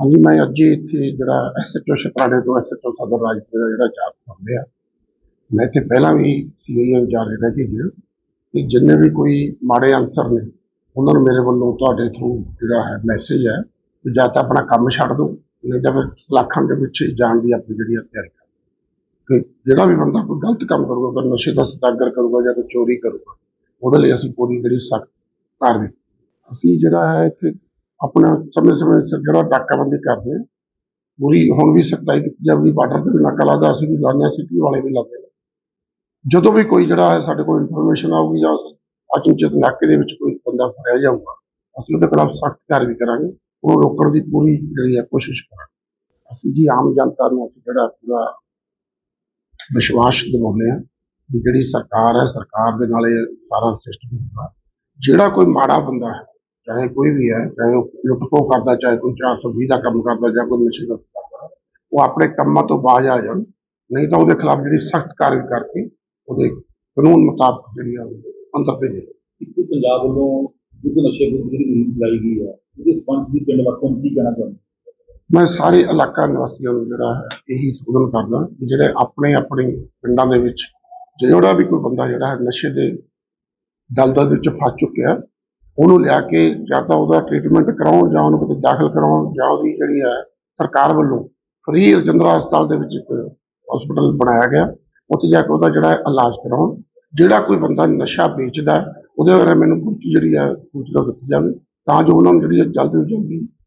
ਹਾਂਜੀ, ਮੈਂ ਅੱਜ ਹੀ ਇੱਥੇ ਜਿਹੜਾ ਐਸਐਚਓ ਸ਼ਪਰਾੜੇ ਤੋਂ ਐਸਐਚਓ ਸਦਰ ਰਾਜਪੁਰ ਦਾ ਜਿਹੜਾ ਚਾਰਜ ਕਰ ਲਿਆ ਮੈਂ ਇੱਥੇ ਪਹਿਲਾਂ ਵੀ ਸੀਆਈਏ ਇੰਚਾਰਜ ਰਹਿ ਕੇ ਗਿਆ ਕਿ ਜਿੰਨੇ ਵੀ ਕੋਈ ਮਾੜੇ ਅਨਸਰ ਨੇ, ਉਹਨਾਂ ਨੂੰ ਮੇਰੇ ਵੱਲੋਂ ਤੁਹਾਡੇ ਥਰੂ ਜਿਹੜਾ ਹੈ ਮੈਸੇਜ ਹੈ ਕਿ ਜਾਂ ਤਾਂ ਆਪਣਾ ਕੰਮ ਛੱਡ ਦਿਓ, ਨਹੀਂ ਤਾਂ ਫਿਰ ਸਲਾਖਾਂ ਦੇ ਵਿੱਚ ਜਾਣ ਦੀ ਆਪਣੀ ਜਿਹੜੀ ਹੈ ਤਿਆਰੀ ਕਰ। ਕਿ ਜਿਹੜਾ ਵੀ ਬੰਦਾ ਕੋਈ ਗਲਤ ਕੰਮ ਕਰੂਗਾ, ਕੋਈ ਨਸ਼ੇ ਦਾ ਸਦਾਗਰ ਕਰੂਗਾ ਜਾਂ ਕੋਈ ਚੋਰੀ ਕਰੂਗਾ, ਉਹਦੇ ਲਈ ਅਸੀਂ ਪੂਰੀ ਜਿਹੜੀ ਸਖਤ ਕਾਰਵਾਈ ਅਸੀਂ ਜਿਹੜਾ ਹੈ ਇੱਥੇ ਆਪਣਾ ਸਮੇਂ ਸਮੇਂ ਸਿਰ ਜਿਹੜਾ ਨਾਕਾਬੰਦੀ ਕਰਦੇ ਹਾਂ ਪੂਰੀ ਹੁਣ ਵੀ ਸਖਤਾਈ ਕੀਤੀ ਜਾਊਗੀ ਬਾਰਡਰ ਤੇ ਵੀ ਨਾਕਾ ਲੱਗਦਾ ਅਸੀਂ ਵੀ ਲਾਉਂਦੇ ਹਾਂ, ਸਿਟੀ ਵਾਲੇ ਵੀ ਲਾਉਂਦੇ ਨੇ। ਜਦੋਂ ਵੀ ਕੋਈ ਜਿਹੜਾ ਹੈ ਸਾਡੇ ਕੋਲ ਇਨਫੋਰਮੇਸ਼ਨ ਆਊਗੀ ਜਾਂ ਅਚਨਚੇਤ ਨਾਕੇ ਦੇ ਵਿੱਚ ਕੋਈ ਬੰਦਾ ਫੜਿਆ ਜਾਊਗਾ, ਅਸੀਂ ਉਹਦੇ ਖਿਲਾਫ ਸਖਤ ਕਾਰਵਾਈ ਕਰਾਂਗੇ, ਉਹ ਰੋਕਣ ਦੀ ਪੂਰੀ ਜਿਹੜੀ ਹੈ ਕੋਸ਼ਿਸ਼ ਕਰਾਂਗੇ। ਅਸੀਂ ਜੀ ਆਮ ਜਨਤਾ ਨੂੰ ਅਸੀਂ ਜਿਹੜਾ ਪੂਰਾ ਵਿਸ਼ਵਾਸ ਦਿਵਾਉਂਦੇ ਹਾਂ ਵੀ ਜਿਹੜੀ ਸਰਕਾਰ ਹੈ, ਸਰਕਾਰ ਦੇ ਨਾਲ ਇਹ ਸਾਰਾ ਸਿਸਟਮ ਹੁੰਦਾ। ਜਿਹੜਾ ਕੋਈ ਮਾੜਾ ਬੰਦਾ ਹੈ ਚਾਹੇ ਕੋਈ ਵੀ ਹੈ ਚਾਹੇ ਉਹ ਲੁੱਟ ਖੋਹ ਕਰਦਾ ਚਾਹੇ ਕੋਈ 420 ਦਾ ਕੰਮ ਕਰਦਾ ਜਾਂ ਕੋਈ ਨਸ਼ੇ ਦਾ ਕਰਦਾ ਉਹ ਆਪਣੇ ਕੰਮਾਂ ਤੋਂ ਬਾਜ਼ ਆ ਜਾਣ। ਨਹੀਂ ਤਾਂ ਉਹਦੇ ਖਿਲਾਫ ਜਿਹੜੀ ਸਖਤ ਕਾਰਵਾਈ ਕਰਕੇ ਉਹਦੇ ਕਾਨੂੰਨ ਮੁਤਾਬਕ ਜਿਹੜੀ ਆ ਅੰਦਰ ਭੇਜੇ। ਇੱਕ ਪੰਜਾਬ ਵੱਲੋਂ ਯੁੱਧ ਨਸ਼ੇ ਵਿਰੁੱਧ ਜਿਹੜੀ ਮੁਹਿੰਮ ਚਲਾਈ ਗਈ ਹੈ ਉਹਦੇ ਸੰਬੰਧ ਵਿੱਚ ਪਿੰਡ ਵਾਸੀਆਂ ਨੂੰ ਕੀ ਕਹਿਣਾ ਚਾਹੁੰਦੇ ਮੈਂ ਸਾਰੇ ਇਲਾਕਾ ਨਿਵਾਸੀਆਂ ਨੂੰ ਜਿਹੜਾ ਹੈ ਇਹੀ ਸੂਚਨ ਕਰਦਾ ਜਿਹੜੇ ਆਪਣੇ ਆਪਣੇ ਪਿੰਡਾਂ ਦੇ ਵਿੱਚ ਜਿਹੜਾ ਵੀ ਕੋਈ ਬੰਦਾ ਜਿਹੜਾ ਹੈ ਨਸ਼ੇ ਦੇ ਦਲਦਲ ਵਿੱਚ ਫਸ ਚੁੱਕਿਆ ਉਹਨੂੰ ਲਿਆ ਕੇ ਜਾਂ ਤਾਂ ਉਹਦਾ ਟ੍ਰੀਟਮੈਂਟ ਕਰਾਉਣ ਜਾਂ ਉਹਨੂੰ ਕਿਤੇ ਦਾਖਲ ਕਰਾਉਣ ਜਾਂ ਉਹਦੀ ਜਿਹੜੀ ਹੈ ਸਰਕਾਰ ਵੱਲੋਂ ਫ੍ਰੀ ਰਜਿੰਦਰਾ ਹਸਪਤਾਲ ਦੇ ਵਿੱਚ ਇੱਕ ਹਸਪੀਟਲ ਬਣਾਇਆ ਗਿਆ। ਉੱਥੇ ਜਾ ਕੇ ਉਹਦਾ ਜਿਹੜਾ ਇਲਾਜ ਕਰਾਉਣ। ਜਿਹੜਾ ਕੋਈ ਬੰਦਾ ਨਸ਼ਾ ਵੇਚਦਾ ਉਹਦੇ ਬਾਰੇ ਮੈਨੂੰ ਪੂਰੀ ਜਿਹੜੀ ਹੈ ਸੂਚਨਾ ਦਿੱਤੀ ਜਾਵੇ ਤਾਂ ਜੋ ਉਹਨਾਂ ਨੂੰ ਜਿਹੜੀ ਹੈ ਜਲਦੀ ਤੋਂ ਜਲਦੀ